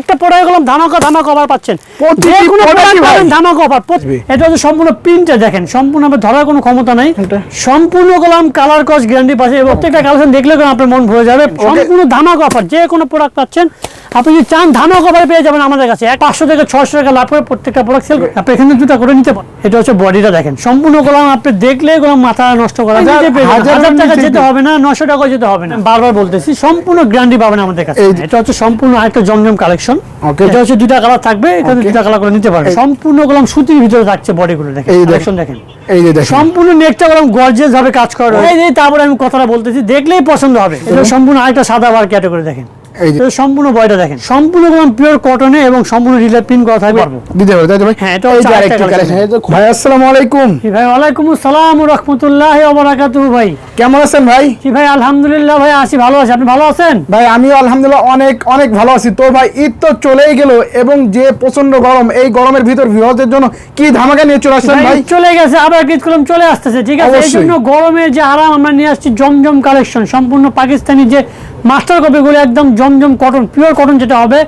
প্রত্যেকটা প্রোডাক্ট গেলাম ধামাকা ধামাকা অফার পাচ্ছেন। প্রতিটি যে কোনো প্রোডাক্ট পাবেন ধামাকা অফার এটা হচ্ছে সম্পূর্ণ প্রিন্টে দেখেন সম্পূর্ণ আপনার ধরার কোনো ক্ষমতা নাই। সম্পূর্ণ গেলাম কালার কস গ্যারান্টি পাচ্ছে প্রত্যেকটা কালেকশন দেখলে আপনার মন ভরে যাবে। সম্পূর্ণ ধামাকা অফার যে কোনো প্রোডাক্ট পাচ্ছেন। আপনি যদি চান ধামাকা অফারে পেয়ে যাবেন আমাদের কাছে। এক পাঁচশো থেকে ছশো টাকা লাভ করে প্রত্যেকটা প্রোডাক্ট সেল আপনি এখানে দুটো করে নিতে পারেন। এটা হচ্ছে বডিটা দেখেন। সম্পূর্ণ গোলাম আপনি দেখলে গোলাম মাথা নষ্ট করা। যায় হাজার- টাকা যেতে হবে না নশো টাকা যেতে হবে না। বারবার বলতেছি সম্পূর্ণ গ্যারান্টি পাবেন আমাদের কাছে। এটা হচ্ছে সম্পূর্ণ আরেকটা জমজম কালেকশন Okay. এটা হচ্ছে দুটা কালার থাকবে এখানে দুইটা কালার করে নিতে পারবেন সম্পূর্ণ গোলাম সুতির ভিতরে থাকছে বডিগুলো দেখেন। কালেকশন দেখেন। এই যে দেখেন। সম্পূর্ণ নেকটা গোলাম গর্জিয়াস ভাবে কাজ করা এই যে তারপরে আমি কথাটা বলতেছি দেখলেই পছন্দ হবে। এটা সম্পূর্ণ আরেকটা সাদা বার ক্যাটাগরি দেখেন। এই যে সম্পূর্ণ বয়টা দেখেন। সম্পূর্ণ গরম পিওর কটনে এবং সম্পূর্ণ পিন করা থাকবে। দিতে তাই তো ভাই? হ্যাঁ, এটা এই যে আরেকটা যে- ভাই আসসালামু আলাইকুম। জি ভাই ওয়ালাইকুম আসসালাম রহমতুল্লাহ ওবরাকাতুহু ভাই। কেমন আছেন ভাই? জি ভাই আলহামদুলিল্লাহ ভাই আছি ভালো আছি। আপনি ভালো আছেন? ভাই আমিও আলহামদুলিল্লাহ অনেক অনেক ভালো আছি। তো ভাই ঈদ তো চলেই গেল এবং যে প্রচণ্ড গরম এই গরমের ভিতর ভিউয়ারদের জন্য কি ধামাকা নিয়ে চলে আসলেন ভাই ভাই? চলে গেছে আবার ঈদ কলম চলে আসতেছে ঠিক আছে? এই জন্য গরমের যে আরাম আমরা নিয়ে আসছি জমজম কালেকশন সম্পূর্ণ পাকিস্তানি যে মাস্টার কপিগুলো একদম জমজম কটন পিওর কটন যেটা হবে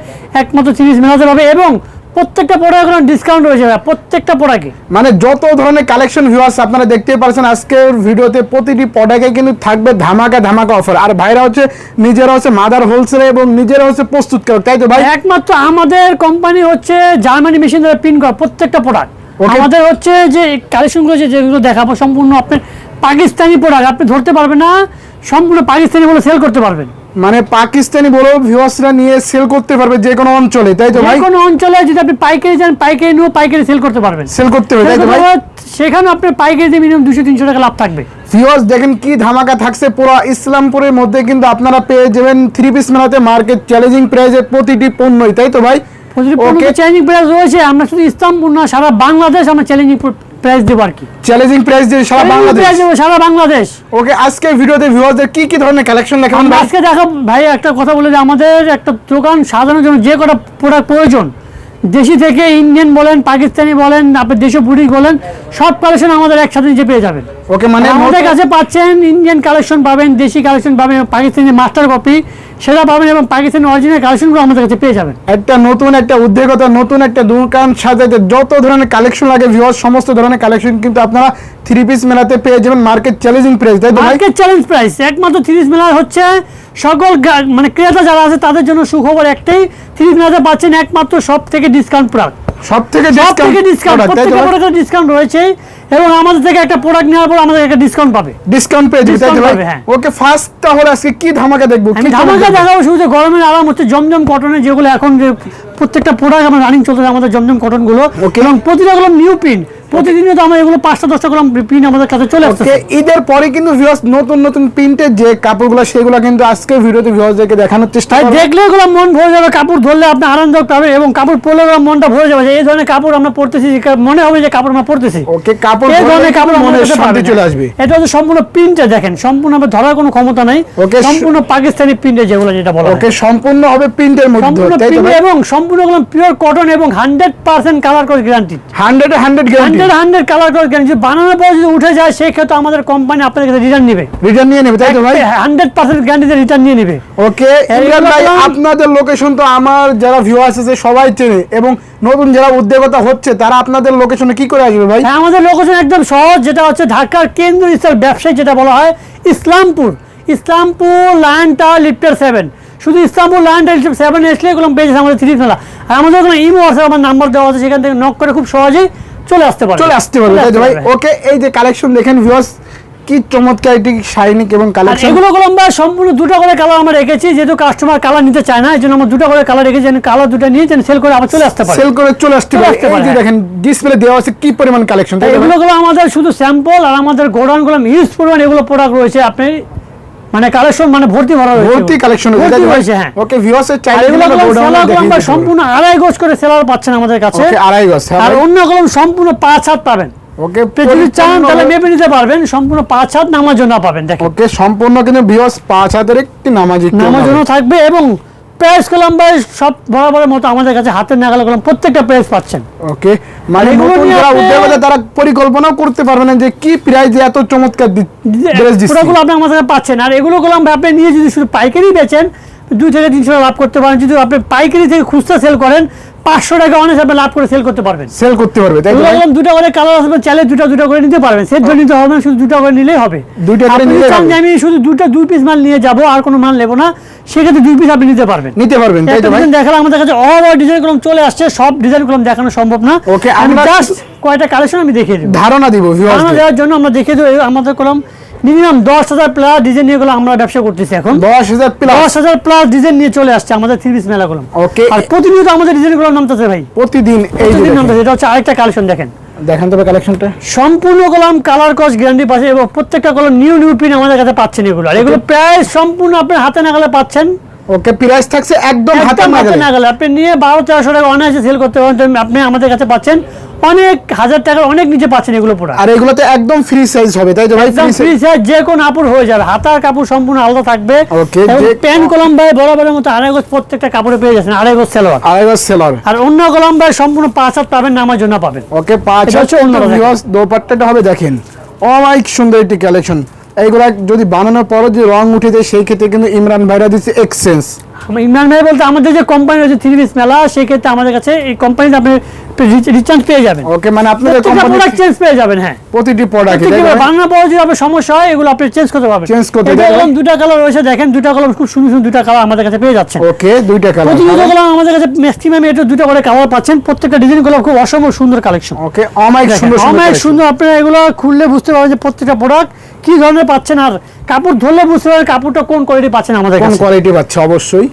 একমাত্র তিরিশ মেলাতে পাবে এবং প্রত্যেকটা প্রোডাক্ট ডিসকাউন্ট রয়েছে ভাই, প্রত্যেকটা প্রোডাক্টে মানে যত ধরনের কালেকশন ভিউয়ার্স আপনারা দেখতেই পারছেন আজকের ভিডিওতে প্রতিটি প্রোডাক্টে কিন্তু থাকবে ধামাকা ধামাকা অফার আর ভাইরা হচ্ছে নিজেরা হচ্ছে মাদার হোলসেল এবং নিজেরা হচ্ছে প্রস্তুত প্রস্তুতকারক তাই তো ভাই? একমাত্র আমাদের কোম্পানি হচ্ছে জার্মানি মেশিন দ্বারা প্রিন্ট করা প্রত্যেকটা প্রোডাক্ট. আমাদের হচ্ছে যে কালেকশনগুলো যে যেগুলো দেখাবো সম্পূর্ণ আপনি পাকিস্তানি প্রোডাক্ট আপনি ধরতে পারবেন না সম্পূর্ণ পাকিস্তানি বলে সেল করতে পারবেন। মানে পাকিস্তানি বড় ভিউয়ার্সরা নিয়ে সেল করতে পারবে যে কোনো অঞ্চলে তাই তো ভাই? কোনো অঞ্চলে যদি আপনি পাইকারি যান পাইকারি নিয়েও পাইকারি সেল করতে পারবেন। সেল করতে হবে তাই তো ভাই? সেখানে আপনার পাইকারিতে মিনিমাম দুশো তিনশো টাকা লাভ থাকবে। ভিউয়ার্স দেখেন কি ধামাকা থাকছে পুরো ইসলামপুরের মধ্যে কিন্তু আপনারা পেয়ে যাবেন থ্রি পিস মেলাতে মার্কেট চ্যালেঞ্জিং প্রাইজে প্রতিটি পণ্যই তাই তো ভাই? ওকে চ্যালেঞ্জিং প্রাইস রয়েছে আমরা শুধু ইসলামপুর না সারা বাংলাদেশ আমরা চ্যালেঞ্জিং প্রাইস দেব আর কি। চ্যালেঞ্জিং প্রাইস দিয়ে সারা বাংলাদেশ? সারা বাংলাদেশ। ওকে আজকে ভিডিওতে ভিউয়ারদের কি কি ধরনের কালেকশন দেখাবেন আজকে দেখো ভাই একটা কথা বলে যে আমাদের একটা দোকান সাজানোর জন্য যে কটা প্রোডাক্ট প্রয়োজন দেশি থেকে ইন্ডিয়ান বলেন পাকিস্তানি বলেন আপনার দেশীয় বুড়ি বলেন সব কালেকশন আমাদের একসাথে নিচে পেয়ে যাবেন। ওকে মানে আমাদের কাছে পাচ্ছেন ইন্ডিয়ান কালেকশন পাবেন দেশি কালেকশন পাবেন পাকিস্তানি মাস্টার কপি সেটা পাবেন এবং পাকিস্তানি অরিজিনাল কালেকশনগুলো আমাদের কাছে পেয়ে যাবেন। একটা নতুন একটা উদ্যোগতা নতুন একটা দোকান সাজাতে যত ধরনের কালেকশন লাগে ভিউয়ার সমস্ত ধরনের কালেকশন কিন্তু আপনারা থ্রি পিস মেলাতে পেয়ে যাবেন মার্কেট চ্যালেঞ্জিং প্রাইস তাই মার্কেট চ্যালেঞ্জ প্রাইস একমাত্র থ্রি পিস মেলার হচ্ছে সকল মানে ক্রেতা যারা আছে তাদের জন্য সুখবর একটাই থ্রি মেলাতে পাচ্ছেন একমাত্র সব থেকে ডিসকাউন্ট প্রাক সব থেকে সব থেকে ডিসকাউন্ট প্রত্যেকটা প্রোডাক্টের ডিসকাউন্ট রয়েছে এবং আমাদের থেকে একটা প্রোডাক্ট নেওয়ার পর আমাদের একটা ডিসকাউন্ট পাবে। ডিসকাউন্ট পেয়ে যাবে তাই হ্যাঁ। ওকে ফার্স্ট তাহলে আজকে কি ধামাকা দেখব? ধামাকা দেখাবো? শুধু গরমের আরাম হচ্ছে জমজম কটনের যেগুলো এখন প্রত্যেকটা প্রোডাক্ট আমার রানিং চলতেছে আমাদের জমজম কটনগুলো এবং প্রতিটা গুলো নিউ পিন প্রতিদিনই তো আমরা এগুলো পাঁচটা দশটা গুলো পিন আমাদের কাছে চলে আসছে ঈদের পরে কিন্তু ভিউয়ার্স নতুন নতুন প্রিন্টের যে কাপড়গুলো সেগুলো কিন্তু আজকে ভিডিওতে ভিউয়ার্সদেরকে দেখানোর চেষ্টা দেখলে এগুলো মন ভরে যাবে কাপড় ধরলে আপনি আরামদায়ক পাবে এবং কাপড় পরলে মনটা ভরে যাবে এই ধরনের কাপড় আমরা পরতেছি মনে হবে যে কাপড় আমরা পরতেছি। ওকে কাপড় এই ধরনের কাপড় মনে শান্তি চলে আসবে। এটা হচ্ছে সম্পূর্ণ প্রিন্টে দেখেন সম্পূর্ণ আমরা ধরার কোনো ক্ষমতা নাই। সম্পূর্ণ পাকিস্তানি প্রিন্টে যেগুলো যেটা বলা ওকে সম্পূর্ণ হবে প্রিন্টের মধ্যে এবং সম্পূর্ণ পিওর কটন এবং হান্ড্রেড পার্সেন্ট কালার করে guarantee hundred hundred hundred hundred colour করে গ্যারান্টি বানানোর পর যদি উঠে যায় সেই ক্ষেত্রে আমাদের কোম্পানি আপনাদের কাছে রিটার্ন নেবে। রিটার্ন নিয়ে নেবে তাই তো ভাই? হান্ড্রেড পার্সেন্ট গ্যারান্টিতে রিটার্ন নিয়ে নেবে। ওকে ভাই আপনাদের লোকেশন তো আমার যারা ভিউয়ার্স আছে সবাই চেনে। এবং নতুন যারা উদ্যোগতা হচ্ছে তারা আপনাদের লোকেশনে কি করে আসবে ভাই? হ্যাঁ আমাদের লোকেশন একদম সহজ যেটা হচ্ছে ঢাকার কেন্দ্র স্থল ব্যবসায়ী যেটা বলা হয় Islampur. Islampur lion tower lifter seven. শুধু ইসলামপুর লায়ন টাওয়ার সেভেন এসলে এগুলো পেয়েছে আমাদের থ্রি ফেলা। আর আমাদের ওখানে ইমো আছে আমার নাম্বার দেওয়া আছে সেখান থেকে নক করে খুব সহজেই চলে আসতে পারবে। চলে আসতে পারবে। তো ভাই? ওকে এই যে কালেকশন দেখেন ভিউয়ার্স কি চমৎকার এটি শাইনিক এবং কালেকশন এগুলো গুলো আমরা সম্পূর্ণ দুটো করে কালার আমরা রেখেছি যেহেতু কাস্টমার কালার নিতে চায় না এই জন্য আমরা দুটো করে কালার রেখেছি যেন কালার দুটো নিয়ে যেন সেল করে আবার চলে আসতে পারে। সেল করে চলে আসতে পারে। এই যে হ্যাঁ। দেখেন ডিসপ্লে দেওয়া আছে কি পরিমাণ কালেকশন? এগুলো গুলো আমাদের শুধু স্যাম্পল আর আমাদের গোডাউনগুলো হিউজ পরিমাণ এগুলো প্রোডাক্ট রয়েছে আপনি মানে কালেকশন মানে ভর্তি ভরা রয়েছে ভর্তি কালেকশন ভর্তি রয়েছে হ্যাঁ। ওকে ভিউয়ার্স এর চাইলে এগুলো সেলার সম্পূর্ণ আড়াই গজ করে সেলার পাচ্ছেন আমাদের কাছে। ওকে আড়াই গজ আর অন্য কলম সম্পূর্ণ পাঁচ হাত পাবেন। ওকে যদি চান তাহলে মেপে নিতে পারবেন সম্পূর্ণ পাঁচ হাত নামার জন্য পাবেন দেখেন। ওকে সম্পূর্ণ কিন্তু ভিউয়ার্স পাঁচ হাতের একটি নামাজি নামার জন্য থাকবে এবং প্রাইস কলম ভাই সব বরাবরের মতো আমাদের কাছে হাতের নাগালে কলম প্রত্যেকটা প্রাইস পাচ্ছেন। ওকে মানে নতুন যারা উদ্যোগতা তারা পরিকল্পনাও করতে পারবে না যে কি প্রাইস এত চমৎকার ড্রেস দিচ্ছে। পুরোগুলো আপনি আমাদের কাছে পাচ্ছেন। আর এগুলো কলম আপনি নিয়ে যদি শুধু পাইকারি বেচেন দুই থেকে তিনশো লাভ করতে পারেন। যদি আপনি পাইকারি থেকে খুচরা সেল করেন পাঁচশো টাকা অনেক আপনি লাভ করে সেল করতে পারবেন। সেল করতে পারবে তাই? এরকম দুটো করে কালার আসবে চাইলে দুটো দুটো করে নিতে পারবেন। সেট ধরে নিতে হবে শুধু দুটো করে নিলেই হবে। দুইটা করে চান আমি শুধু দুটো দুই পিস মাল নিয়ে যাব আর কোনো মাল নেব না সেক্ষেত্রে দুই পিস আপনি নিতে পারবেন। নিতে পারবেন তাই তো একটা ভাই? দেখালাম আমাদের কাছে অল ডিজাইনগুলো চলে আসছে সব ডিজাইনগুলো দেখানো সম্ভব না। Okay, আমি জাস্ট কয়টা কালেকশন আমি দেখিয়ে দেবো। ধারণা দিব ধারণা দেওয়ার জন্য আমরা দেখিয়ে দেবো আমাদের কলম মিনিমাম দশ হাজার প্লাস ডিজাইন নিয়ে গুলো আমরা ব্যবসা করতেছি এখন। দশ হাজার প্লাস দশ হাজার প্লাস ডিজাইন নিয়ে চলে আসছে আমাদের থ্রি পিস মেলা গুলো ওকে আর প্রতিনিয়ত আমাদের ডিজাইনগুলো নামতেছে ভাই। প্রতিদিন নামতেছে এটা হচ্ছে আরেকটা কালেকশন দেখেন। দেখেন তবে কালেকশনটা সম্পূর্ণ কলম কালার কস গ্যারান্টি পাচ্ছে এবং প্রত্যেকটা কলম নিউ নিউ পিন আমাদের কাছে পাচ্ছেন এগুলো। আর এগুলো প্রায় সম্পূর্ণ আপনার হাতে নাগালে পাচ্ছেন। ওকে প্রাইস থাকছে একদম হাতে হাতে নাগালে। আপনি নিয়ে বারো তেরোশো টাকা অনায়াসে সেল করতে পারেন। আপনি আমাদের কাছে পাচ্ছেন অনেক হাজার টাকার অনেক নিচে পাচ্ছেন এগুলো পুরো আর এগুলোতে একদম ফ্রি সাইজ হবে তাই তো ভাই? ফ্রি সাইজ যে কোনো কাপড় হয়ে যাবে। হাতার কাপড় সম্পূর্ণ আলাদা থাকবে। এবং প্যান্ট কলম ভাই বরাবরের মতো আড়াই গজ প্রত্যেকটা কাপড়ে পেয়ে যাচ্ছেন আড়াই গজ সেলোয়ার আড়াইবার সেলার আর অন্য কলম ভাই সম্পূর্ণ পাঁচ হাত পাবেন নামার জন্য পাবেন। ওকে পাঁচ হচ্ছে অন্যরা দোপাট্টাটা হবে দেখেন। অমাইক সুন্দর একটি কালেকশন এইগুলা যদি বানানোর পরও যদি রং উঠে যায়, সেই ক্ষেত্রে কিন্তু ইমরান ভাইরা দিচ্ছে এক্সচেঞ্জ ইমরান ভাই বলতে আমাদের যে কোম্পানি রয়েছে থ্রি পিস মেলা, সেই ক্ষেত্রে আমাদের কাছে এই কোম্পানিতে আপনি রিচার্জ পেয়ে যাবেন। ওকে মানে আপনাদের কোম্পানি প্রোডাক্ট চেঞ্জ পেয়ে যাবেন হ্যাঁ। প্রতিটি প্রোডাক্টে যদি আপনার সমস্যা হয় এগুলো আপনি চেঞ্জ করতে পারবেন। Change করতে পারবেন। এরকম কালার রয়েছে দেখেন দুটা কালার খুব সুন্দর সুন্দর দুটা কালার আমাদের কাছে পেয়ে যাচ্ছেন। ওকে দুইটা কালার কালার আমাদের কাছে ম্যাক্সিমাম এটা দুটো করে কালার পাচ্ছেন। প্রত্যেকটা ডিজাইনগুলো খুব অসম্ভব সুন্দর কালেকশন ওকে অমাইক সুন্দর অনেক সুন্দর আপনারা এগুলো খুললে বুঝতে পারবেন যে প্রত্যেকটা প্রোডাক্ট কি ধরনের পাচ্ছেন আর কাপড় ধরলে বুঝতে পারবেন কাপড়টা কোন কোয়ালিটি পাচ্ছেন আমাদের কোন কোয়ালিটি পাচ্ছে? অবশ্যই।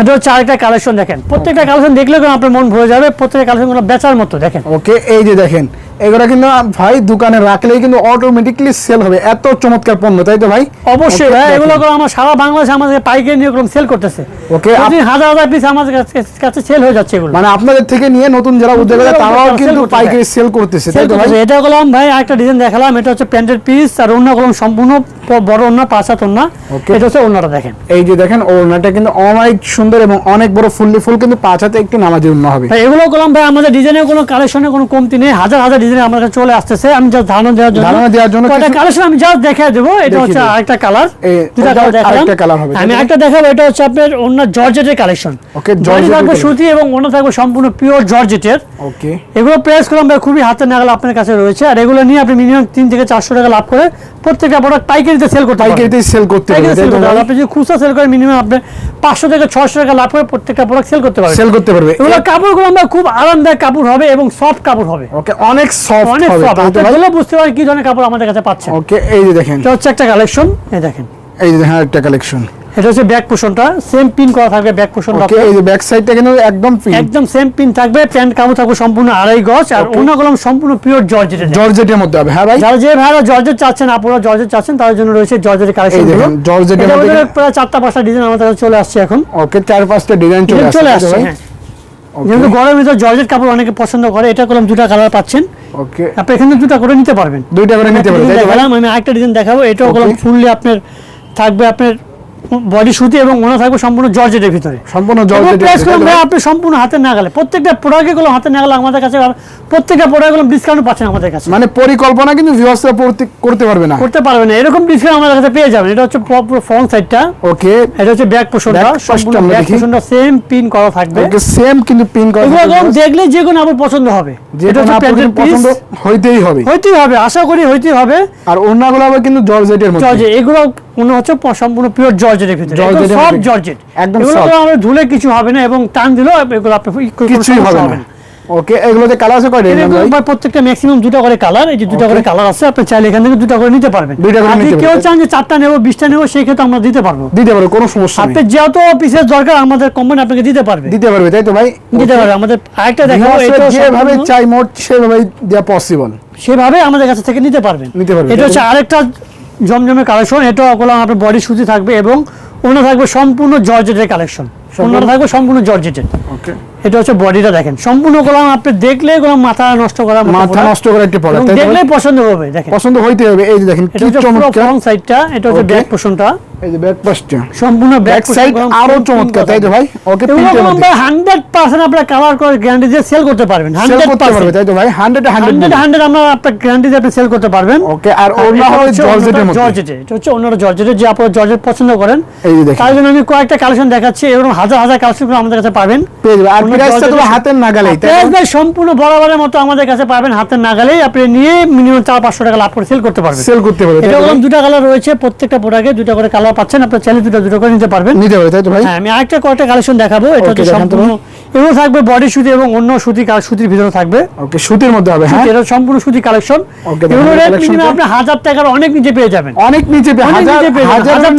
এটা হচ্ছে আরেকটা কালেকশন দেখেন। প্রত্যেকটা কালেকশন দেখলে আপনার মন ভরে যাবে, প্রত্যেকটা কালেকশন বেচার মতো, দেখেন। ওকে, এই যে দেখেন এগুলো কিন্তু ভাই দোকানে রাখলেই কিন্তু অটোমেটিকলি সেল হবে। এত চমৎকার পণ্য তাই তো ভাই? অবশ্যই ভাই এগুলো করে আমার সারা বাংলাদেশে আমাদের পাইকারি নিয়ে সেল করতেছে। Okay, আপ- প্রতিদিন হাজার হাজার পিস আমাদের কাছে- সেল হয়ে যাচ্ছে এগুলো। মানে আপনাদের থেকে নিয়ে নতুন যারা উদ্যোক্তা যারা তারাও কিন্তু পাইকারি সেল করতেছে তাই তো ভাই? এটা করলাম ভাই একটা ডিজাইন দেখালাম এটা হচ্ছে প্যান্টের পিস আর অন্য কলম সম্পূর্ণ বড় অন্য পাঁচ হাত অন্য। এটা হচ্ছে অন্যটা দেখেন। এই যে দেখেন ওড়নাটা কিন্তু অনেক সুন্দর এবং অনেক বড় ফুললি ফুল কিন্তু পাঁচ হাতে একটু নামাজি উন্না হবে। ভাই এগুলো করলাম ভাই আমাদের ডিজাইনের কোনো কালেকশনের কোনো কমতি নেই। হাজার হাজার ডিজাইন আমাদের কাছে চলে আসতেছে আমি জাস্ট ধারণা দেওয়ার জন্য ধারণা দেওয়ার জন্য কয়টা কালেকশন আমি জাস্ট দেখাই দেবো এটা হচ্ছে আরেকটা কালার এই- কালার দেখালাম। আরেকটা colour হবে, আমি তাই দেখাবো এটা হচ্ছে আপনার অন্য জর্জেটের কালেকশন Okay, জর্জেট georgette থাকবে এর সুতি এবং অন্য থাকবে সম্পূর্ণ পিওর জর্জেটের ওকে। এগুলো প্রেস করলাম খুবই হাতে নাগাল আপনার কাছে রয়েছে। আর এগুলো নিয়ে আপনি মিনিমাম তিন থেকে চারশো টাকা লাভ করে প্রত্যেকটা প্রোডাক্ট পাইকারিতে সেল করতে পাইকারিতে সেল করতে? পারবেন আপনি যদি খুচরা সেল করেন মিনিমাম আপনি পাঁচশো থেকে ছশো টাকা লাভ করে প্রত্যেকটা প্রোডাক্ট সেল করতে পারবেন। সেল করতে পারবে। এগুলো কাপড়গুলো আমরা খুব আরামদায়ক কাপড় হবে এবং সফট কাপড় হবে। ওকে অনেক সফট অনেক সফট আপনি বুঝতে পারেন কি ধরনের কাপড় আমাদের কাছে পাচ্ছেন। ওকে এই যে দেখেন। এটা হচ্ছে একটা কালেকশন এই দেখেন। এই যে দেখেন একটা কালেকশন এটা হচ্ছে ব্যাক পোষণটা সেম পিন করা থাকবে ব্যাক পোষণটা ওকে এই যে ব্যাক সাইডটা কিন্তু একদম পিন একদম সেম পিন থাকবে প্যান্ট কাপড় থাকবে সম্পূর্ণ আড়াই গজ আর. অন্য কলম সম্পূর্ণ পিওর জর্জেটের জর্জেটের মধ্যে হবে। হ্যাঁ ভাই। যারা যে ভাইরা জর্জেট চাচ্ছেন আপনারা জর্জেট চাচ্ছেন তাদের জন্য রয়েছে জর্জেটের কালেকশন এই জর্জেটের মধ্যে প্রায় চারটা পাঁচটা ডিজাইন আমাদের কাছে চলে আসছে এখন। ওকে চার পাঁচটা ডিজাইন চলে আসছে চলে আসছে? হ্যাঁ। যেহেতু গরমের ভিতর জর্জেট কাপড় অনেকে পছন্দ করে এটা কলম দুটা কালার পাচ্ছেন। ওকে আপনি এখানে দুটা করে নিতে পারবেন। দুইটা করে নিতে পারবে একটা তাই তো design আমি আরেকটা ডিজাইন দেখাবো এটাও কলম ফুললি আপনার থাকবে আপনার বডি সুতি এবং ওনা থাকবে সম্পূর্ণ জর্জেটের ভিতরে। সম্পূর্ণ জর্জেটের? ভাই আপনি সম্পূর্ণ হাতে নাগালে প্রত্যেকটা প্রোডাক্টে গুলো হাতে নাগালে আমাদের কাছে প্রত্যেকটা প্রোডাক্ট ডিসকাউন্ট পাচ্ছেন আমাদের কাছে। মানে পরিকল্পনা কিন্তু ভিউয়ার্সরা করতে পারবে না। করতে পারবেন না। এরকম ডিসকাউন্ট আমাদের কাছে পেয়ে যাবেন। এটা হচ্ছে পুরো ফ্রন্ট সাইডটা ওকে এটা হচ্ছে ব্যাক পোর্শনটা সম্পূর্ণ ব্যাক দেখি। পোর্শনটা সেম পিন করা থাকবে। ওকে সেম কিন্তু পিন করা থাকবে। viewers। দেখলে যে কোনো আপনার পছন্দ হবে। যেটা আপনার পছন্দ হইতেই হবে। হইতেই হবে আশা করি হইতেই হবে। আর ওড়নাগুলো আবার কিন্তু জর্জেটের মধ্যে। জর্জেট এগুলো মনে হচ্ছে সম্পূর্ণ পিওর জর্জেটের ভিতরে। সব জর্জেট একদম এগুলো আমরা ধুলে কিছু হবে না এবং টান দিলেও এগুলো কিছুই হবে না। ওকে এগুলোতে কালার আছে কয়টা এগুলো ভাই? ভাই প্রত্যেকটা ম্যাক্সিমাম দুটো করে কালার এই যে দুটো করে কালার আছে আপনি চাইলে এখান থেকে দুটো করে নিতে পারবেন। দুইটা করে নিতে কেউ চান যে চারটা নেব বিশটা নেব সেই ক্ষেত্রে আমরা দিতে পারব। দিতে পারবে কোনো সমস্যা আপনি যত পিসের দরকার আমাদের কোম্পানি আপনাকে দিতে পারবে। দিতে পারবে তাই তো ভাই? দিতে পারবে আমাদের আরেকটা দেখাবো এটা যেভাবে চাই মোট সেভাবে পসিবল সেভাবে আমাদের কাছে থেকে নিতে পারবেন। নিতে পারবেন। এটা হচ্ছে আরেকটা জমজমের কালেকশন এটা অকল আপনার বডি সুতি থাকবে এবং অন্য থাকবে সম্পূর্ণ জর্জেটের কালেকশন অন্য থাকবে সম্পূর্ণ জর্জেটের ওকে এটা হচ্ছে বডিটা দেখেন। সম্পূর্ণ গোলাম আপনি দেখলে গোলাম মাথা নষ্ট মতো মাথা নষ্ট করে একটি এবং প্রোডাক্ট? দেখলেই পছন্দ হবে দেখেন। পছন্দ হইতে হবে। এই যে দেখেন কি চমৎকার। ফ্রন্ট সাইডটা এটা হচ্ছে ব্যাক পোর্শনটা এই যে ব্যাক পাশটা সম্পূর্ণ ব্যাক সাইড আরও চমৎকার তাই তো ভাই? ওকে মধ্যে হান্ড্রেড পার্সেন্ট আপনার কালার করে গ্যারান্টি দিয়ে সেল করতে পারবেন। সেল হান্ড্রেড করতে পারবে তাই তো ভাই? 100 হান্ড্রেড 100 হান্ড্রেড আমরা আপনার গ্যারান্টি দিয়ে আপনি সেল করতে পারবেন। ওকে আর ওনা হবে জর্জেটের মধ্যে। জর্জেটে এটা হচ্ছে অন্যটা জর্জেটে যে আপনারা জর্জেট পছন্দ করেন। এই যে দেখেন। তার জন্য আমি কয়েকটা কালেকশন দেখাচ্ছি এরকম হাজার হাজার কালেকশন আমাদের কাছে পাবেন। পেয়ে যাবেন প্রাইসটা তো হাতের নাগালেই প্রাইস ভাই সম্পূর্ণ বরাবরের মতো আমাদের কাছে পাবেন হাতের নাগালেই। আপনি নিয়ে মিনিমাম চার পাঁচশো টাকা লাভ করে সেল করতে পারবেন। সেল করতে এটা ভাই? কালার রয়েছে প্রত্যেকটা প্রোডাক্টে দুটো করে কালার পাচ্ছেন। চাইলে দুটো দুটো করে নিতে পারবেন। নিতে তাই তো ভাই? হ্যাঁ আমি আরেকটা কয়েকটা কালেকশন দেখাবো এটা হচ্ছে সম্পূর্ণ এগুলো থাকবে বডি সুতি এবং অন্য সুতি সুতির ভিতরে থাকবে। ওকে সুতির মধ্যে হবে হ্যাঁ? এটা সম্পূর্ণ সুতি কালেকশন Okay, এগুলো রেট মিনিমাম আপনি টাকার অনেক নিচে পেয়ে যাবেন। অনেক নিচে পেয়ে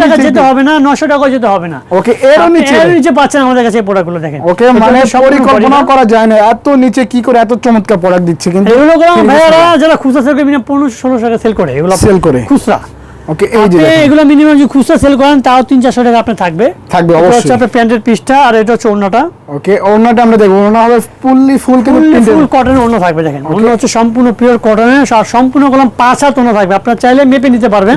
টাকা যেতে হবে না টাকা যেতে হবে না। ওকে আপনি নিচে। এর নিচে পাচ্ছেন আমাদের কাছে এই প্রোডাক্টগুলো দেখেন। ওকে মানে পরিকল্পনা করা যায় না। এত নিচে কি করে এত চমৎকার প্রোডাক্ট দিচ্ছে কিন্তু এগুলো ভাইয়ারা যারা খুচরা সেল করে মিনিমাম পনেরোশো ষোলোশো টাকা সেল করে এগুলো সেল করে। খুচরা। ওকে এই যে এগুলো মিনিমাম খুচরা সেল করেন তাও তিন চারশো টাকা আপনার থাকবে। থাকবে এটা হচ্ছে আপনার প্যান্টের পিসটা আর এটা হচ্ছে অন্যটা ওকে ওড়নাটা আমরা দেখব। ওড়না হবে ফুললি ফুল কিন্তু। ফুল কটনের অন্য থাকবে দেখেন। অন্য হচ্ছে সম্পূর্ণ পিওর কটনের আর সম্পূর্ণ কলম পাঁচ হাত অন্য থাকবে। আপনার চাইলে মেপে নিতে পারবেন।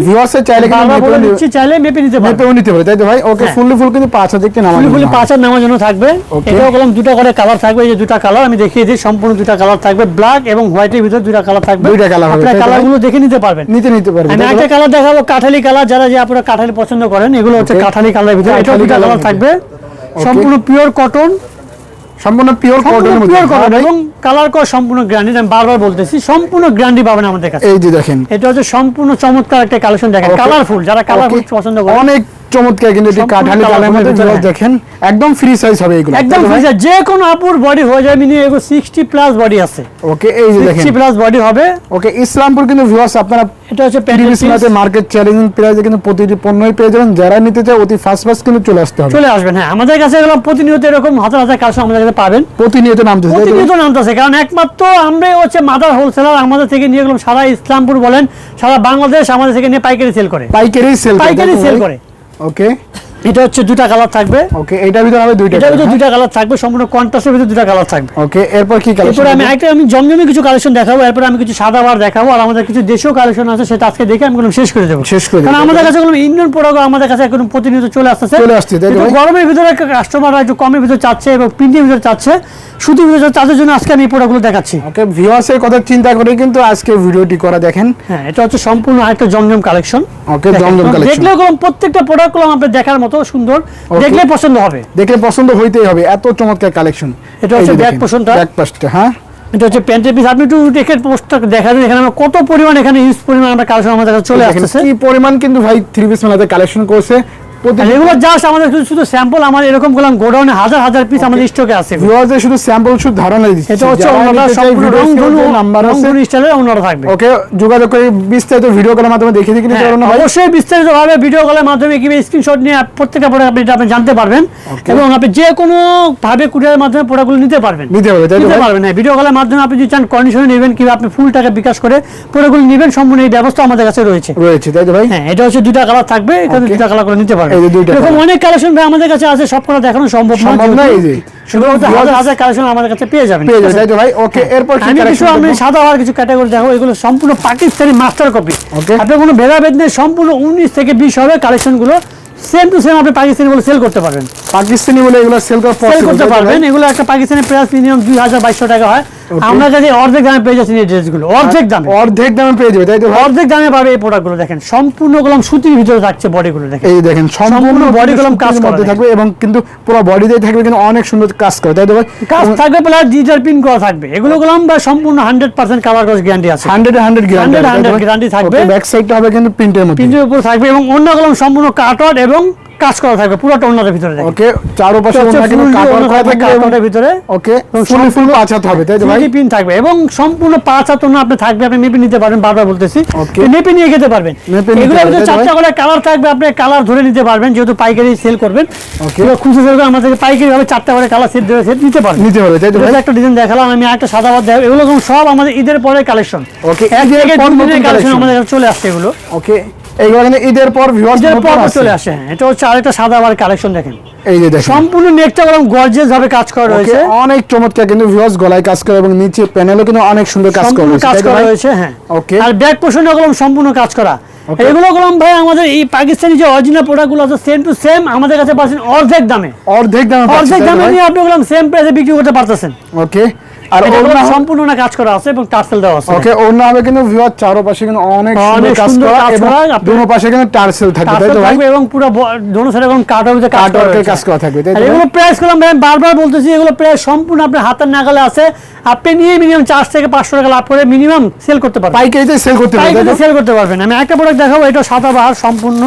চাইলে কিন্তু চাইলে মেপে নিতে পারবেন। নিতে তাই তো ভাই? ওকে। ফুললি ফুল কিন্তু পাঁচ হাজার একটি নামাজ ফুলি ফুলি পাঁচ হাত নামার জন্য থাকবে। এটাও কলম দুটো করে কালার থাকবে এই যে দুটা কালার আমি দেখিয়ে দিই সম্পূর্ণ দুটা কালার থাকবে। ব্ল্যাক এবং হোয়াইটের ভিতরে দুটা কালার থাকবে। দুইটা colour হবে, আপনার? কালারগুলো দেখে নিতে পারবেন। নিতে নিতে পারবে আমি একটা কালার দেখাবো কাঠালি কালার যারা যে আপনারা কাঠালি পছন্দ করেন এগুলো হচ্ছে কাঠালি কালার ভিতরে। এটা দুটো কালার থাকবে। সম্পূর্ণ পিওর কটন সম্পূর্ণ পিওর কটন পিওর কটন এবং কালার কর সম্পূর্ণ গ্যারান্টি আমি বারবার বলতেছি সম্পূর্ণ গ্যারান্টি পাবেন আমাদের কাছে। এই যে দেখেন। এটা হচ্ছে সম্পূর্ণ চমৎকার একটা কালেকশন দেখেন। কালারফুল যারা কালারফুল. পছন্দ করেন। অনেক চমৎকার কিন্তু এটি কাঠালি কালার মধ্যে দেখেন একদম ফ্রি সাইজ হবে এগুলো। একদম free size, যে কোনো আপুর বডি হয়ে যাবে মিনিমাম এগুলো সিক্সটি প্লাস বডি আছে। ওকে এই যে দেখেন। সিক্সটি প্লাস বডি হবে। ওকে ইসলামপুর কিন্তু ভিউয়ার্স আপনারা এটা হচ্ছে মার্কেট চ্যালেঞ্জিং প্রাইসে কিন্তু প্রতিটি পণ্যই পেয়ে যাবেন। যারা নিতে চায় অতি ফার্স্ট ফার্স্ট কিন্তু চলে আসতে হবে। চলে আসবেন হ্যাঁ। আমাদের কাছে এগুলো প্রতিনিয়ত এরকম হাজার হাজার আমাদের কাছে পাবেন। প্রতিনিয়ত নামতেছে তো? প্রতিনিয়ত নামতেছে কারণ একমাত্র আমরাই হচ্ছে মাদার হোলসেলার আমাদের থেকে নিয়ে গেলাম সারা ইসলামপুর বলেন সারা বাংলাদেশ আমাদের থেকে নিয়ে পাইকারি সেল করে। পাইকারি সেল পাইকারি সেল করে। ওকে এটা হচ্ছে দুটা কালার থাকবে। ওকে এটার ভিতরে হবে দুইটা এটার ভিতরে দুটা কালার থাকবে সম্পূর্ণ কন্ট্রাস্টের ভিতরে দুটা কালার থাকবে। ওকে এরপর কি কালেকশন এরপরে আমি একটা আমি জমজমে কিছু কালেকশন দেখাবো এরপর আমি কিছু সাদা বার দেখাবো আর আমাদের কিছু দেশীয় কালেকশন আছে সেটা আজকে দেখে আমি কোনো শেষ করে দেবো। শেষ করে কারণ আমাদের কাছে কোনো ইন্ডিয়ান প্রোডাক্ট আমাদের কাছে এখন প্রতিনিয়ত চলে আসতেছে। চলে আসছে? গরমের ভিতরে কাস্টমাররা একটু কমের ভিতরে চাচ্ছে এবং প্রিন্টের ভিতরে চাচ্ছে শুধু ভিতরে তাদের জন্য আজকে আমি এই প্রোডাক্টগুলো দেখাচ্ছি। ওকে ভিউয়ার্সের কথা চিন্তা করে কিন্তু আজকে ভিডিওটি করা দেখেন। হ্যাঁ এটা হচ্ছে সম্পূর্ণ আরেকটা জমজম কালেকশন ওকে জমজম কালেকশন দেখলেও কোনো প্রত্যেকটা প্রোডাক্টগুলো আপনার দেখার মতো সুন্দর দেখলে পছন্দ হবে। দেখলে পছন্দ হইতেই হবে এত চমৎকার কালেকশন এটা হচ্ছে back portionটা। ব্যাক পাশটা হ্যাঁ? এটা হচ্ছে প্যান্টের পিস আপনি একটু দেখে পোস্টটা দেখা দিন এখানে কত পরিমাণ এখানে ইউজ পরিমাণ আমরা কালেকশন আমাদের কাছে চলে আসছে কি পরিমাণ কিন্তু ভাই থ্রি পিস মেলাতে কালেকশন করছে। এগুলো জাস্ট আমাদের শুধু শুধু স্যাম্পল আমাদের এরকম করলাম গোডাউনে হাজার হাজার পিস আমাদের স্টকে আছে। ভিউয়ারদের শুধু স্যাম্পল শুধু ধারণা দিচ্ছি। এটা হচ্ছে যারা অন্যটা নিতে চায় সম্পূর্ণ রংধনু নাম্বার আছে রংধনু স্টাইলের থাকবে। ওকে যোগাযোগ করে বিস্তারিত ভিডিও কলের মাধ্যমে দেখিয়ে অবশ্যই বিস্তারিত ভাবে ভিডিও কলের মাধ্যমে কীভাবে স্ক্রিনশট নিয়ে আপ- প্রত্যেকটা প্রোডাক্ট আপনি আপনি জানতে পারবেন। এবং আপনি যে কোনো ভাবে কুরিয়ারের মাধ্যমে প্রোডাক্টগুলো নিতে পারবেন। নিতে পারবেন হ্যাঁ ভিডিও কলের মাধ্যমে আপনি যদি চান কন্ডিশনে নেবেন কিংবা আপনি ফুল টাকা বিকাশ করে প্রোডাক্টগুলো নেবেন সম্পূর্ণ এই ব্যবস্থা আমাদের কাছে রয়েছে। রয়েছে তাই তো ভাই? হ্যাঁ এটা হচ্ছে দুটা কালার থাকবে এখানে দুটা কালার করে নিতে পারবেন। এই যে দুইটা এরকম অনেক কালেকশন ভাই আমাদের কাছে আছে দেখানো সম্ভব সম্ভব না, এই যে। শুধুমাত্র হাজার হাজার কালেকশন আমাদের কাছে পেয়ে যাবেন পেয়ে যাবে তাই তো ভাই? ওকে এরপর কি আমি কিছু আমি সাদা কিছু ক্যাটাগরি দেখো এগুলো সম্পূর্ণ পাকিস্তানি মাস্টার কপি. আপনার কোনো ভেদাভেদ নেই সম্পূর্ণ উনিশ থেকে বিশ হবে কালেকশনগুলো। সেম টু সেম আপনি পাকিস্তানি বলে সেল করতে পারবেন। পাকিস্তানি বলে এগুলো সেল করা করতে পারবেন এগুলো একটা পাকিস্তানি প্রাইস মিনিমাম দুই হাজার বাইশশো টাকা হয়। আমরা কাছে অর্ধেক দামে পেয়ে যাচ্ছি এই ড্রেসগুলো। অর্ধেক দামে। অর্ধেক দামে পেয়ে যাবে তাই তো? অর্ধেক দামে পাবে এই প্রোডাক্টগুলো দেখেন। সম্পূর্ণ গোলাম সুতির ভিতরে থাকছে বডিগুলো দেখেন। এই দেখেন সম্পূর্ণ বডি কলম কলম কাজ কাজ মধ্যে করা থাকবে এবং কিন্তু পুরো বডিতেই থাকবে কিন্তু অনেক সুন্দর কাজ করে তাই তো ভাই? কাজ থাকবে প্লাস ডিজিটাল প্রিন্ট করা থাকবে। এগুলো গোলাম বা সম্পূর্ণ হান্ড্রেড পার্সেন্ট কালার কস গ্যারান্টি আছে। হান্ড্রেড হান্ড্রেড 100 100 guarantee থাকবে। ব্যাক সাইডটা হবে কিন্তু প্রিন্টের মধ্যে। প্রিন্টের উপর থাকবে এবং অন্য কলম সম্পূর্ণ কাটওয়ার্ড এবং কাজ করা থাকবে পুরোটা অন্যদের ভিতরে ওকে চারপাশে ওনা full করা থাকবে। থাকবে ভিতরে। ওকে ফুল ফুল পাঁচ হাত হবে তাই তো ভাই? পিন থাকবে। এবং সম্পূর্ণ পাঁচ হাত অন্য আপনি থাকবে আপনি মেপে নিতে পারবেন বারবার বলতেছি. মেপে নিয়ে যেতে পারবেন। পারবেন, ভিতরে চারটা করে কালার থাকবে আপনি কালার ধরে নিতে পারবেন যেহেতু পাইকারি সেল করবেন. এবার খুচরো সেল করে আমাদের পাইকারি ভাবে চারটা করে কালার সেট ধরে সেট নিতে পারবেন। নিতে হবে তাই তো একটা ডিজাইন দেখালাম আমি একটা সাদা বাদ দেখাবো এগুলো সব আমাদের ঈদের পরে কালেকশন ওকে এক থেকে পর কালেকশন আমাদের চলে আসছে এগুলো। ওকে। এইগুলো কিন্তু ঈদের পর ভিউয়ার্স ঈদের পর পর চলে আসে। হ্যাঁ এটা হচ্ছে আরেকটা সাদা বার কালেকশন দেখেন। এই যে দেখেন। সম্পূর্ণ নেকটা বরং গর্জিয়াস ভাবে কাজ করা রয়েছে। অনেক চমৎকার কিন্তু ভিউয়ার্স গলায় কাজ করে এবং নিচে প্যানেলও কিন্তু অনেক সুন্দর কাজ করা রয়েছে কাজ করা রয়েছে হ্যাঁ। Okay. আর ব্যাক পোর্শনে কলম সম্পূর্ণ কাজ করা। এগুলো করলাম ভাই আমাদের এই পাকিস্তানি যে অরিজিনাল প্রোডাক্টগুলো আছে সেম টু সেম আমাদের কাছে পাচ্ছেন অর্ধেক দামে। অর্ধেক দামে অর্ধেক দামে নিয়ে আপনি ওগুলো সেম প্রাইসে বিক্রি করতে পারতেছেন। ওকে। আর ওড়না সম্পূর্ণ না কাজ করা আছে এবং টার্সেল দেওয়া আছে। ওকে ওড়না হবে কিন্তু ভিউয়ার চারপাশে কিন্তু অনেক সুন্দর কাজ করা এবং দুনো পাশে কিন্তু টার্সেল থাকবে তাই তো ভাই? এবং পুরো দোনো সাইডে এবং কাট হবে কাট ওয়ার্কের কাজ করা থাকবে তাই এগুলো প্রাইস করলাম ভাই বারবার বলতেছি এগুলো প্রায় সম্পূর্ণ আপনার হাতের নাগালে আছে। আপনি নিয়ে মিনিমাম চার থেকে পাঁচশো টাকা লাভ করে মিনিমাম সেল করতে পারবেন। পাইকারিতে সেল করতে সেল পারবেন। আমি একটা প্রোডাক্ট দেখাবো এটা সাদা বাহার সম্পূর্ণ।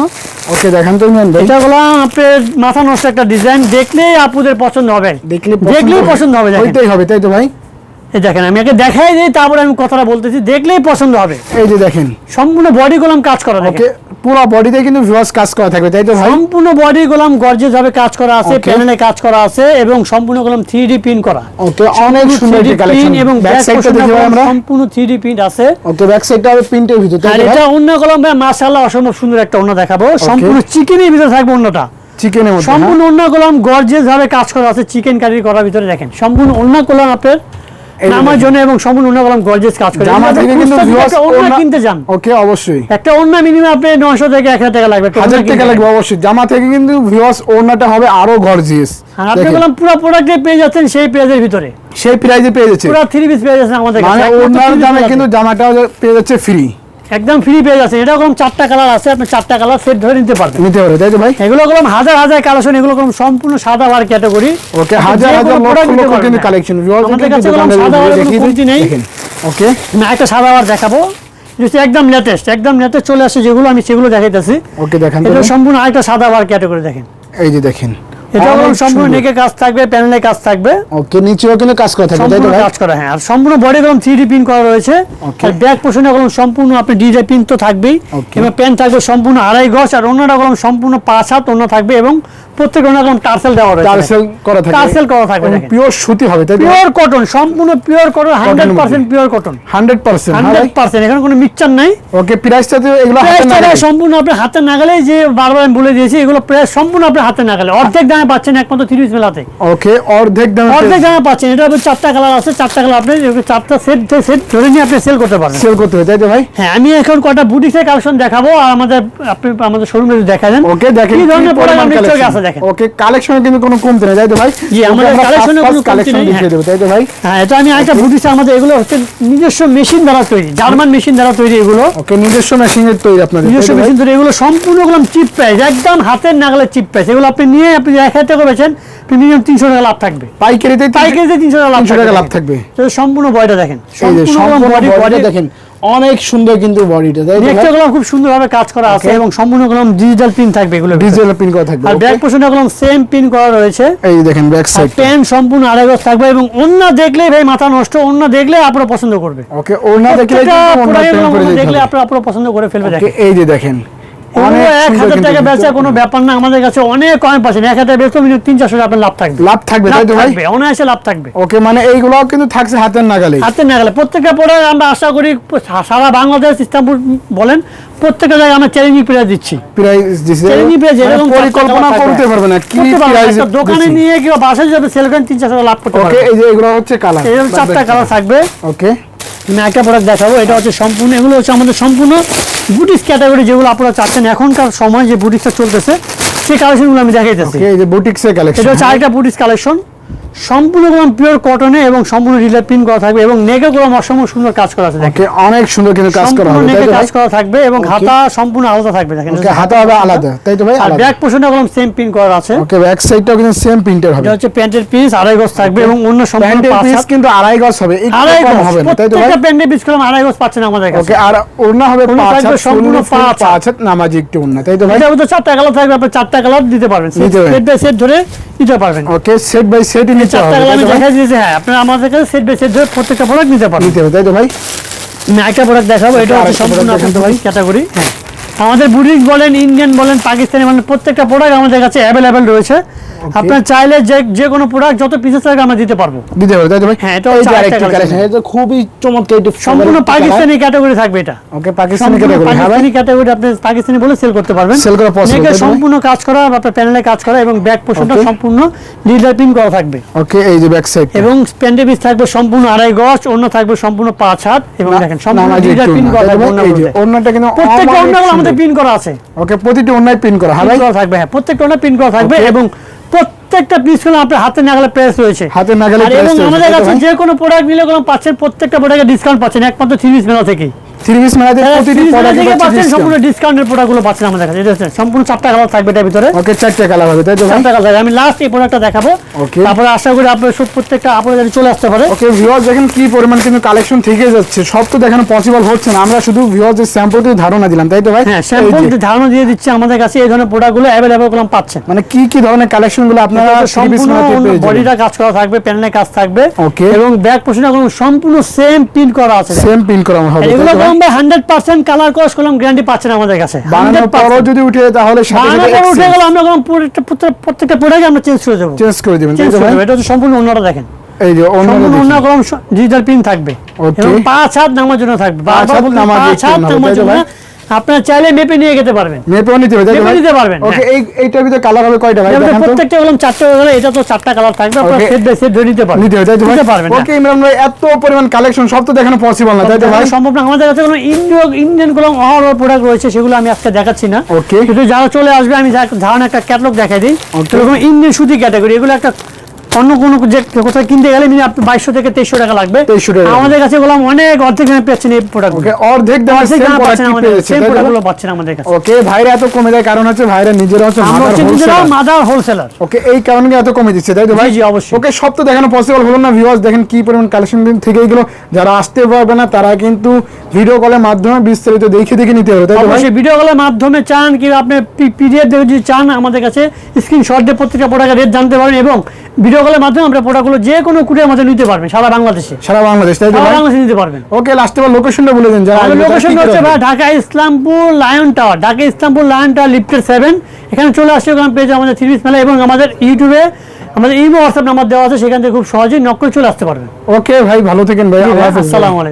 ওকে দেখেন তো ভাই এটা হলো আপনার মাথা নষ্ট একটা ডিজাইন দেখলেই আপুদের পছন্দ হবে। দেখলে দেখলেই পছন্দ হবে। হবে তাই তো ভাই? দেখেন আমি আগে দেখাই দিই তারপরে আমি কথাটা বলতেছি। দেখলেই পছন্দ হবে। এই যে দেখেন। সম্পূর্ণ বডি গোলাম কাজ করা ওকে পুরো বডিতে কিন্তু ভিউয়ার্স কাজ করা থাকবে তাই তো ভাই? সম্পূর্ণ বডি গোলাম গর্জেস ভাবে কাজ করা আছে প্যানেলে কাজ করা আছে এবং সম্পূর্ণ গোলাম থ্রি ডি প্রিন্ট করা। ওকে অনেক সুন্দর 3D একটি কালেকশন এবং ব্যাক সাইডটা দেখি আমরা। সম্পূর্ণ থ্রি ডি প্রিন্ট আছে। ওকে ব্যাক সাইডটা হবে প্রিন্টের ভিতর তাই আর এটা অন্য কলম ভাই মাশাআল্লাহ অসম্ভব সুন্দর একটা অন্য দেখাবো। সম্পূর্ণ চিকেনের ভিতরে থাকবে অন্যটা চিকেনের মধ্যে হ্যাঁ? সম্পূর্ণ অন্য কলম গর্জেস ভাবে কাজ করা আছে চিকেন কারি করার ভিতরে দেখেন। সম্পূর্ণ অন্য কলম আপনার জন্য এবং সম্পূর্ণ অন্য কলম গর্জেস কাজ করে। জামা থেকে কিন্তু ভিউয়ার্স কিনতে যান। ওকে অবশ্যই। একটা মিনিমাম আপনি 900 থেকে এক হাজার টাকা লাগবে একটা হাজার ওড়না টাকা লাগবে অবশ্যই। জামা থেকে কিন্তু ভিউয়ার্স ওনাটা হবে আরও গর্জিয়াস আর আপনি বললাম পুরো প্রোডাক্টে পেয়ে যাচ্ছেন সেই পেঁয়াজের ভিতরে। সেই প্রাইজে পেয়ে যাচ্ছে। পুরো 3 পিস পেয়ে যাচ্ছেন আমাদের কাছে মানে দামে কিন্তু জামাটাও পেয়ে যাচ্ছে ফ্রি একদম ফ্রি পেয়ে যাচ্ছেন। এটা কোনো চারটা কালার আছে আপনি চারটা কালার সেট ধরে নিতে পারবেন। নিতে পারে তাই তো ভাই? এগুলো করলাম হাজার হাজার কালেকশন এগুলো করলাম সম্পূর্ণ সাদা বার ক্যাটাগরি ওকে হাজার হাজার লক্ষ লক্ষ কিন্তু কালেকশন আমাদের কাছে কোনো সাদা বারের কোনো কমতি নেই। ওকে আমি একটা সাদা বার দেখাবো। যেটা একদম লেটেস্ট একদম লেটেস্ট চলে আসছে যেগুলো আমি সেগুলো দেখাইতেছি। ওকে দেখেন এটা সম্পূর্ণ আরেকটা সাদা বার ক্যাটাগরি দেখেন। এই যে দেখেন। এটা সম্পূর্ণ। নেকে কাজ থাকবে প্যানেলে কাজ থাকবে। ওকে নিচেও কিন্তু কাজ করা থাকবে তাই তো কাজ করা হ্যাঁ আর সম্পূর্ণ বডি কলম থ্রি ডি প্রিন্ট করা রয়েছে. আর ব্যাক পোর্শনে কলম সম্পূর্ণ আপনি ডিজাইন প্রিন্ট তো থাকবেই। এবং প্যান থাকবে সম্পূর্ণ আড়াই গজ আর অন্যটা কলম সম্পূর্ণ পাঁচ হাত অন্য থাকবে এবং প্রত্যেক অন্য কলম টার্সেল দেওয়া রয়েছে। টার্সেল করা থাকবে টার্সেল করা থাকবে পিওর সুতি হবে তাই পিওর কটন সম্পূর্ণ pure cotton hundred percent pure cotton 100% hundred percent এখানে কোনো মিক্সচার নাই। ওকে প্রাইসটা তো এগুলো হাতে না সম্পূর্ণ আপনার হাতে নাগালে যে বারবার আমি বলে দিয়েছি এগুলো প্রাইস সম্পূর্ণ হাতে নাগালে। অর্ধেক দামে পাচ্ছেন একমাত্র থ্রি পিস মেলাতে। ওকে অর্ধেক দামে অর্ধেক দামে পাচ্ছেন এটা চারটা কালার আছে চারটা কালার আপনি চারটা সেট সেট ধরে নিয়ে আপনি সেল করতে পারবেন। সেল করতে হবে তাই তো ভাই? হ্যাঁ আমি এখন কটা বুটিক্সের কালেকশন দেখাবো আর আমাদের আপনি আমাদের শোরুমে দেখা দেন। ওকে দেখেন কি ধরনের প্রোডাক্ট আছে? দেখেন। ওকে কালেকশনে কিন্তু কোনো কমতি নেই তাই তো ভাই? জি, আমাদের collection কোনো কালেকশন দেখিয়ে হ্যাঁ। তাই তো ভাই? হ্যাঁ এটা আমি একটা বুটিক্স আমাদের এগুলো হচ্ছে নিজস্ব মেশিন দ্বারা তৈরি জার্মান মেশিন দ্বারা তৈরি এগুলো। ওকে নিজস্ব মেশিনের তৈরি আপনাদের নিজস্ব মেশিন তৈরি এগুলো সম্পূর্ণ চিপ প্রাইস একদম হাতের নাগালের চিপ প্রাইস এগুলো আপনি নিয়ে আপনি এক হাজার টাকা মিনিমাম তিনশো টাকা লাভ থাকবে। পাইকারিতে পাইকারিতে তিনশো টাকা লাভ 300 টাকা থাকবে লাভ থাকবে। তো সম্পূর্ণ বডিটা দেখেন সম্পূর্ণ বডি দেখেন। অনেক সুন্দর কিন্তু বডিটা তাই দেখতে গেলামগুলো খুব সুন্দরভাবে কাজ করা আছে এবং সম্পূর্ণ গেলাম ডিজিটাল পিন থাকবে এগুলো ডিজিটাল পিন করা থাকবে আর? ব্যাক পোর্শনে গেলাম সেম পিন করা রয়েছে। এই দেখেন ব্যাক সাইড পেন সম্পূর্ণ আড়াই গজ থাকবে এবং অন্য দেখলে ভাই মাথা নষ্ট অন্য দেখলে আপনারা পছন্দ করবে। ওকে অন্য দেখলে দেখলে আপনারা আপনারা পছন্দ করে ফেলবে দেখেন। এই যে দেখেন। এক হাজার টাকা বেচা কোনো ব্যাপার না আমাদের কাছে অনেক কম পাচ্ছেন এক হাজার বেচতে মিনিমাম তিন চারশো টাকা লাভ থাকবে। লাভ থাকবে তাই তো ভাই? অনায়াসে লাভ থাকবে। ওকে মানে এইগুলো কিন্তু থাকছে হাতের নাগালে হাতে না প্রত্যেকটা প্রোডাক্ট আমরা আশা করি সারা বাংলাদেশ ইস্তাম্বুল বলেন প্রত্যেকটা জায়গায় আমরা চ্যালেঞ্জিং প্রাইস দিচ্ছি। প্রাইস দিছে চ্যালেঞ্জিং প্রাইস মানে এরকম পরিকল্পনা করতে পারবে না। কি করতে পারবে না। প্রাইস দোকানে নিয়ে কেউ বাসায় যাবে সেল করেন তিন চারশো লাভ করতে ওকে পারবে। এই যে এগুলো হচ্ছে কালার চারটা কালার থাকবে। ওকে। আমি একটা প্রোডাক্ট দেখাবো এটা হচ্ছে সম্পূর্ণ এগুলো হচ্ছে আমাদের সম্পূর্ণ বুটিস ক্যাটাগরি যেগুলো আপনারা চাচ্ছেন। এখনকার সময় যে বুটিক্সটা চলতেছে সেই কালেকশনগুলো আমি দেখাইতেছি। এই যে বুটিক্সের কালেকশন এটা হচ্ছে আরেকটা বুটিক্স কালেকশন সম্পূর্ণ পিওর কটনে এবং সম্পূর্ণ রিলেট প্রিন্ট করা থাকবে এবং নেকে অসম্ভব সুন্দর কাজ করা আছে দেখেন। অনেক সুন্দর কিন্তু কাজ করা হবে নেকে কাজ করা থাকবে এবং হাতা সম্পূর্ণ আলাদা থাকবে দেখেন। ওকে হাতা হবে আলাদা তাই তো ভাই? আর ব্যাক পোর্শনটা কলম সেম প্রিন্ট করা আছে। ওকে ব্যাক সাইডটাও কিন্তু সেম প্রিন্টের হবে। এটা হচ্ছে প্যান্টের পিস আড়াই গজ থাকবে এবং অন্য সম্পূর্ণ প্যান্টের পিস কিন্তু আড়াই গজ হবে আড়াই গজ হবে না তাই তো ভাই? প্যান্টের পিস কলম আড়াই গজ পাচ্ছেন আমাদের কাছে। ওকে আর ওড়না হবে পাঁচ হাত সম্পূর্ণ পাঁচ হাত। নামাজি একটু ওড়না তাই তো ভাই? এটা হচ্ছে চারটা কালার থাকবে আপনি চারটা কালার দিতে পারবেন। সেট বাই সেট ধরে দিতে পারবেন। ওকে সেট বাই সেটই নিতে চারটা হবে আমি ভাই? দেখা দিয়েছি হ্যাঁ। আপনারা আমাদের কাছে সেট বাই সেট ধরে প্রত্যেকটা প্রোডাক্ট নিতে পারবেন। নিতে হবে তাই তো ভাই? আমি একটা প্রোডাক্ট দেখাবো এটা হচ্ছে আরেকটা সম্পূর্ণ আপনাদের। ক্যাটাগরি আমাদের বুটিক বলেন ইন্ডিয়ান বলেন পাকিস্তানি বলেন প্রত্যেকটা প্রোডাক্ট আমাদের কাছে অ্যাভেলেবেল রয়েছে। আপনার চাইলে যে যে কোনো প্রোডাক্ট যত পিসেস থাকে আমরা দিতে পারব। দিতে হবে তাই হ্যাঁ, এটা হচ্ছে আরেকটা কালেকশন এটা খুবই চমৎকার একটু সম্পূর্ণ পাকিস্তানি ক্যাটাগরি থাকবে এটা। Okay Pakistani category Pakistani category আপনি পাকিস্তানি বলে সেল করতে পারবেন। Sell করা তো ভাই? সম্পূর্ণ কাজ করা আপনার প্যানেলে কাজ করা এবং ব্যাক পোর্শনটা সম্পূর্ণ প্রিন্ট করা থাকবে। ওকে এই যে ব্যাক সাইড এবং প্যান্টের পিস থাকবে সম্পূর্ণ আড়াই গজ অন্য থাকবে সম্পূর্ণ পাঁচ হাত এবং দেখেন সম্পূর্ণ প্রিন্ট করা থাকবে অন্যগুলোতে। কিন্তু প্রত্যেকটা অন্যগুলো আমাদের সুন্দর। পিন করা আছে। ওকে প্রতিটি অন্যায় পিন করা হবে করা থাকবে হ্যাঁ প্রত্যেকটা অন্যায় পিন করা থাকবে এবং প্রত্যেকটা পিসগুলো আপনার হাতে নাগালে প্রেস রয়েছে। হাতে নাগালে আর press এবং আমাদের কাছে যে কোনো প্রোডাক্ট নিলে কোনো পাচ্ছেন প্রত্যেকটা প্রোডাক্টে ডিসকাউন্ট পাচ্ছেন একমাত্র থ্রি পিস মেলা থেকে থ্রি পিস মেলাতে প্রতিটি প্রোডাক্ট পাচ্ছেন সম্পূর্ণ ডিসকাউন্টের প্রোডাক্টগুলো পাচ্ছেন আমাদের কাছে। এটা সম্পূর্ণ চারটা কালার থাকবে এটার ভিতরে। ওকে চারটে কালার হবে তাই তো চারটা কালার আমি লাস্ট এই প্রোডাক্টটা দেখাবো। তারপরে আশা করি আপনার সব প্রত্যেকটা আপনার চলে আসতে পারে। ওকে ভিউয়ার্স দেখেন কি পরিমাণ কিন্তু কালেকশন থেকে যাচ্ছে। সব তো দেখানো পসিবল হচ্ছে না। আমরা শুধু ধারণা দিলাম তাই তো ভাই? হ্যাঁ স্যাম্পল ধারণা দিয়ে দিচ্ছে আমাদের কাছে এই ধরনের প্রোডাক্টগুলো অ্যাভেলেবল করলাম পাচ্ছেন। মানে কি কি ধরনের কালেকশনগুলো আপনারা যাবেন? বডিটা কাজ করা থাকবে প্যানেলের কাজ থাকবে। Okay. এবং ব্যাক পোর্শনে সম্পূর্ণ সেম পিন করা আছে। সেম পিন করা হবে তাই ভাই? কম হান্ড্রেড পার্সেন্ট কালার কস করলাম গ্যারান্টি পাচ্ছেন আমাদের কাছে। পরও যদি উঠে তাহলে সাথে বানানোর সাথে পর উঠে গেলে আমরা কোনো প্রত্যেকটা- প্রত্যেক- প্রোডাক্ট আমরা চেঞ্জ করে দেবো। চেঞ্জ করে দিবেন এটা হচ্ছে সম্পূর্ণ অন্যটা দেখেন। এই যে অন্য সম্পূর্ণ অন্য কলম ডিজিটাল পিন থাকবে। এবং পাঁচ হাত নামার জন্য থাকবে। পাঁচ হাত নামার জন্য? আপনারা চাইলে মেপে নিয়ে যেতে পারবেন। মেপেও নিতে হবে মেপে নিতে পারবেন, ওকে হ্যাঁ। এই এইটার ভিতরে কালার হবে কয়টা ভাই? দেখান প্রত্যেকটা কলম চারটে গেলে এটা তো চারটা কালার থাকবে আপনারা সেট বাই সেট ধরে নিতে পারবেন। নিতে হবে নিতে পারবেন হ্যাঁ। ওকে ইমরান ভাই এত পরিমাণ কালেকশন সব তো দেখানো পসিবল না তাই তো ভাই? সম্ভব না। আমাদের কাছে কোনো ইন্ডিয় ইন্ডিয়ান কোনো অহর প্রোডাক্ট রয়েছে সেগুলো আমি আজকে দেখাচ্ছি না। Okay. কিন্তু যারা চলে আসবে আমি ধারণা একটা ক্যাটলগ দেখাই দিই. এরকম ইন্ডিয়ান সুতি ক্যাটাগরি এগুলো একটা অন্য কোনো কোথাও কিনতে গেলে বাইশশো থেকে তেইশশো টাকা লাগবে। আমাদের কাছে বললাম অনেক অর্ধেক দামে পেয়েছেন এই প্রোডাক্ট অর্ধেক দামে পাচ্ছেন আমাদের সেম? প্রোডাক্টগুলো পাচ্ছেন কাছে। ওকে ভাইরা এত কমে দেয় কারণ হচ্ছে ভাইরা নিজেরা হচ্ছে আমরা হচ্ছে নিজেরা মাদার হোলসেলার ওকে এই কারণে এত কমে দিচ্ছে তাই তো ভাই? জি, জি, অবশ্যই। ওকে সব তো দেখানো পসিবল হলো না ভিউয়ার্স দেখেন কি পরিমাণ কালেকশন থেকে এগুলো। যারা আসতে পারবে না তারা কিন্তু ভিডিও কলের মাধ্যমে বিস্তারিত দেখে দেখে নিতে হবে তাই তো ভাই? ভিডিও কলের মাধ্যমে চান কি আপনি পিডিএফ দেখে যদি চান আমাদের কাছে স্ক্রিনশট দিয়ে প্রত্যেকটা প্রোডাক্টের রেট জানতে পারেন এবং ভিডিও কলের মাধ্যমে আমরা প্রোডাক্টগুলো যে কোনো কুড়ির মধ্যে নিতে পারবেন সারা বাংলাদেশে। সারা বাংলাদেশ তাই সারা বাংলাদেশে নিতে পারবেন। ওকে লাস্টে এবার লোকেশনটা বলে দিন যারা লোকেশন হচ্ছে ভাই Dhaka Islampur lion tower Dhaka Islampur lion tower লিফটের সেভেন এখানে চলে আসছে ওখানে পেয়েছে আমাদের থ্রি মেলা এবং আমাদের ইউটিউবে আমাদের ইমো হোয়াটসঅ্যাপ নাম্বার দেওয়া আছে সেখান থেকে খুব সহজেই নক করে চলে আসতে পারবেন। ওকে ভাই ভালো থাকেন ভাই ভাই। আসসালামু আলাইকুম।